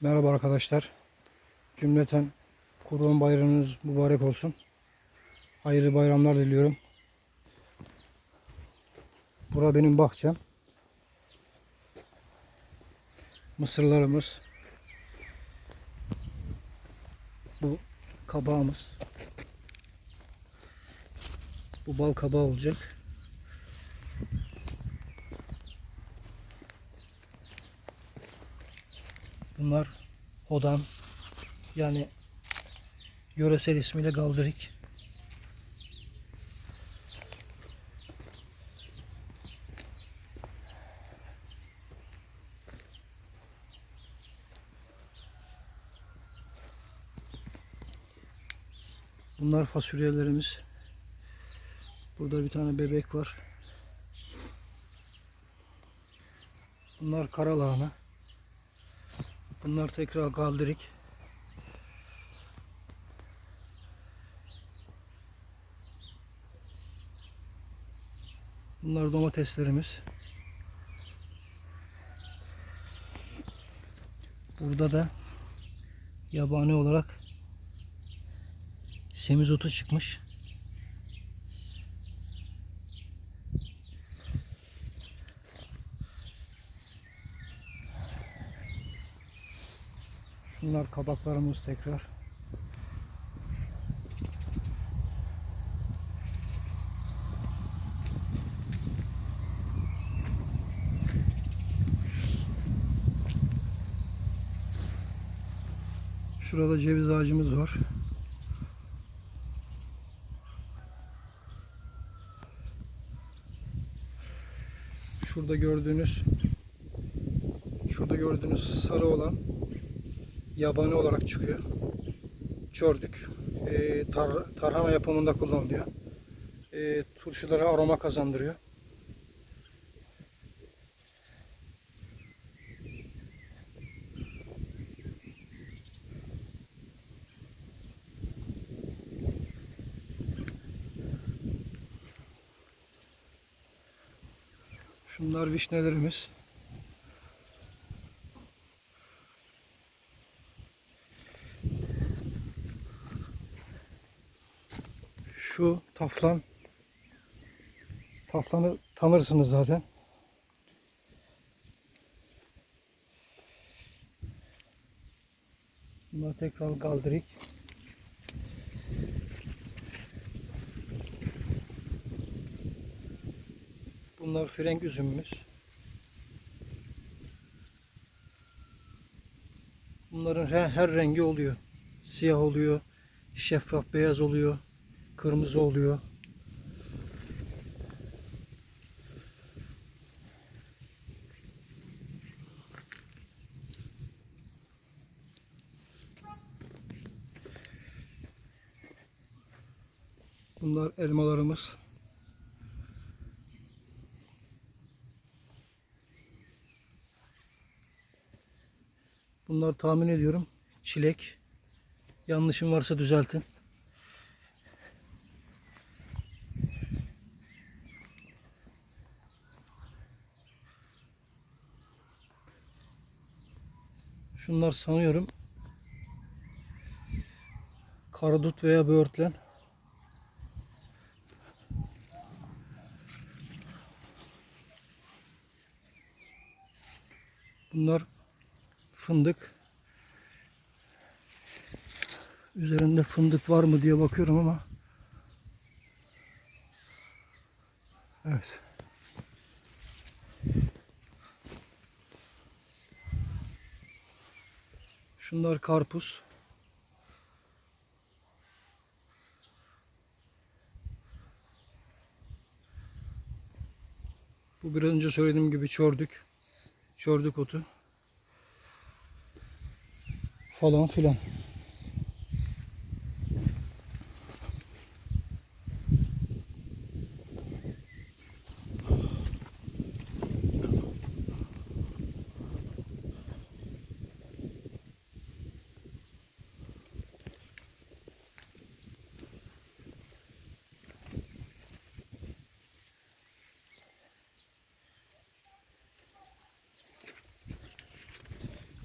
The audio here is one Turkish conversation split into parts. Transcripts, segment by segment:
Merhaba arkadaşlar. Cümleten Kurban Bayramınız mübarek olsun. Hayırlı bayramlar diliyorum. Bura benim bahçem. Mısırlarımız. Bu kabağımız. Bu bal kabağı olacak. Bunlar hodan yani yöresel ismiyle galdirik. Bunlar fasulyelerimiz. Burada bir tane bebek var. Bunlar karalahana. Bunlar tekrar galdirik. Bunlar domateslerimiz. Burada da yabani olarak semizotu çıkmış. Şunlar kabaklarımız tekrar. Şurada ceviz ağacımız var. Şurada gördüğünüz şurada gördüğünüz sarı olan yabani olarak çıkıyor. Çördük. Ee, tar- tarhana yapımında kullanılıyor. Ee, turşulara aroma kazandırıyor. Şunlar vişnelerimiz. Şu taflan taflanı tanırsınız zaten. Bunlar tekrar galdirik. Bunlar frenk üzümümüz. Bunların her, her rengi oluyor. Siyah oluyor, şeffaf beyaz oluyor, kırmızı oluyor. Bunlar elmalarımız. Bunlar tahmin ediyorum çilek. Yanlışım varsa düzeltin. Şunlar sanıyorum karadut veya böğürtlen. Bunlar fındık. Üzerinde fındık var mı diye bakıyorum ama Evet. Şunlar karpuz. Bu biraz önce söylediğim gibi çördük. Çördük otu. Falan filan.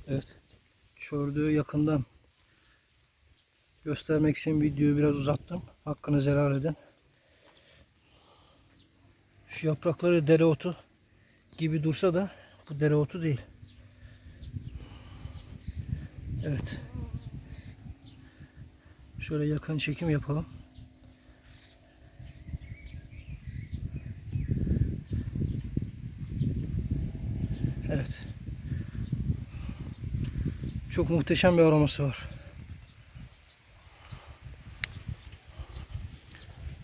Evet. Şördüğü yakından göstermek için videoyu biraz uzattım. Hakkınızı helal edin. Şu yaprakları dereotu gibi dursa da bu dereotu değil. Evet. Şöyle yakın çekim yapalım. Evet. Çok muhteşem bir aroması var.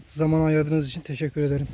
Zaman ayırdığınız için teşekkür ederim.